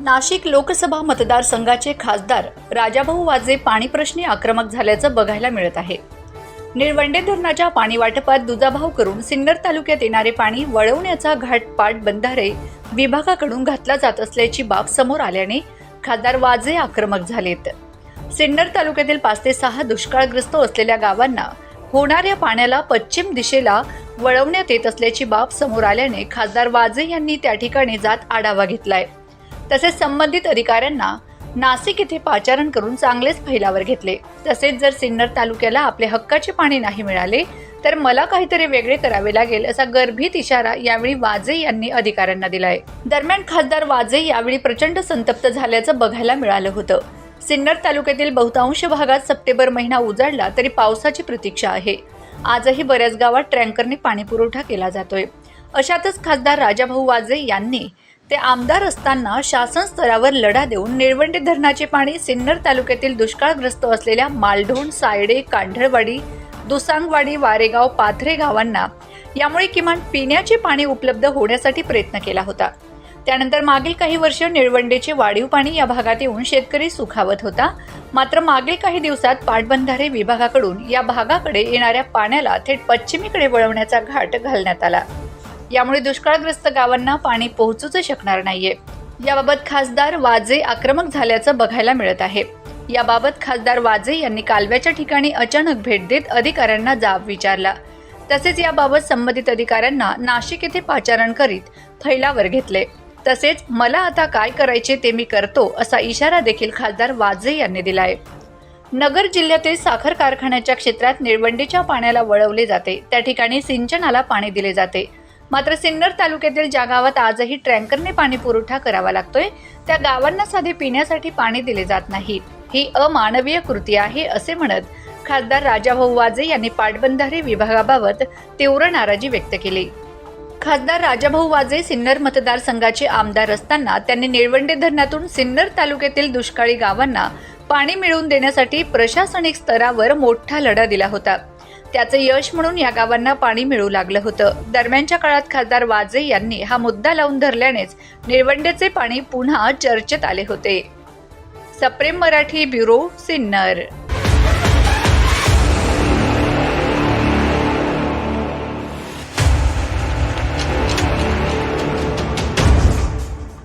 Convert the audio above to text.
नाशिक लोकसभा मतदारसंघाचे खासदार राजाभाऊ वाजे पाणी प्रश्नी आक्रमक झाल्याचं बघायला मिळत आहे. निळवंडे धरणाच्या पाणी वाटपात दुजाभाव करून सिन्नर तालुक्यात येणारे पाणी वळवण्याचा घाटपाट बंधारे विभागाकडून घातला जात असल्याची बाब समोर आल्याने खासदार वाजे आक्रमक झालेत. सिन्नर तालुक्यातील पाच ते सहा दुष्काळग्रस्त असलेल्या गावांना होणाऱ्या पाण्याला पश्चिम दिशेला वळवण्यात येत असल्याची बाब समोर आल्याने खासदार वाजे यांनी त्या ठिकाणी जात आढावा घेतलाय. तसेच संबंधित अधिकाऱ्यांना नाशिक येथे पाचारण करून चांगलेच फैलावर घेतले. तसेच जर सिन्नर तालुक्याला आपले हक्काचे पाणी नाही मिळाले तर मला काहीतरी वेगळे करावे लागेल असा गर्भित इशारा यावेळी वाजे यांनी अधिकाऱ्यांना दिलाय. दरम्यान खासदार वाजे यावेळी प्रचंड संतप्त झाल्याचं बघायला मिळालं होतं. सिन्नर तालुक्यातील बहुतांश भागात सप्टेंबर महिना उजाडला तरी पावसाची प्रतीक्षा आहे. आजही बऱ्याच गावात ट्रँकरने पाणीपुरवठा केला जातोय. अशातच खासदार राजाभाऊ वाजे यांनी ते आमदार असताना शासन स्तरावर लढा देऊन निळवंडे धरणाचे पाणी सिन्नर तालुक्यातील दुष्काळग्रस्त असलेल्या मालढोण सायडे कांढळवाडी दुसांगवाडी वारेगाव पाथरे गावांना यामुळे किमान पिण्याचे पाणी उपलब्ध होण्यासाठी प्रयत्न केला होता. त्यानंतर मागील काही वर्ष निळवंडेचे वाढीव पाणी या भागात येऊन शेतकरी सुखावत होता. मात्र मागील काही दिवसात पाटबंधारे विभागाकडून या भागाकडे येणाऱ्या पाण्याला थेट पश्चिमेकडे वळवण्याचा घाट घालण्यात आला. यामुळे दुष्काळग्रस्त गावांना पाणी पोहोचूच शकणार नाहीये. याबाबत खासदार वाजे आक्रमक झाल्याचं बघायला मिळत आहे. याबाबत खासदार वाजे यांनी कालव्याच्या ठिकाणी अचानक भेट देत अधिकाऱ्यांना जाब विचारला. तसेच याबाबत संबंधित अधिकाऱ्यांना नाशिक येथे पाचारण करीत फैलावर घेतले. तसेच मला आता काय करायचे ते मी करतो असा इशारा देखील खासदार वाजे यांनी दिलाय. नगर जिल्ह्यातील साखर कारखान्याच्या क्षेत्रात निळवंडीच्या पाण्याला वळवले जाते. त्या ठिकाणी सिंचनाला पाणी दिले जाते. मात्र सिन्नर तालुक्यातील ज्या गावात आजही ट्रँकरने पाणी पुरवठा करावा लागतोय त्या गावांना साधे पिण्यासाठी पाणी दिले जात नाही. ही अमानवीय कृती आहे असे म्हणत खासदार राजाभाऊ वाजे यांनी पाटबंधारे विभागाबाबत तीव्र नाराजी व्यक्त केली. खासदार राजाभाऊ वाजे सिन्नर मतदारसंघाचे आमदार असताना त्यांनी निळवंडे धरणातून सिन्नर तालुक्यातील दुष्काळी गावांना पाणी मिळवून देण्यासाठी प्रशासनिक स्तरावर मोठा लढा दिला होता. त्याचं यश म्हणून या गावांना पाणी मिळू लागलं होतं. दरम्यानच्या काळात खासदार वाजे यांनी हा मुद्दा लावून धरल्यानेच निळवंडेचे पाणी पुन्हा चर्चेत आले होते. सप्रेम मराठी ब्युरो सिन्नर.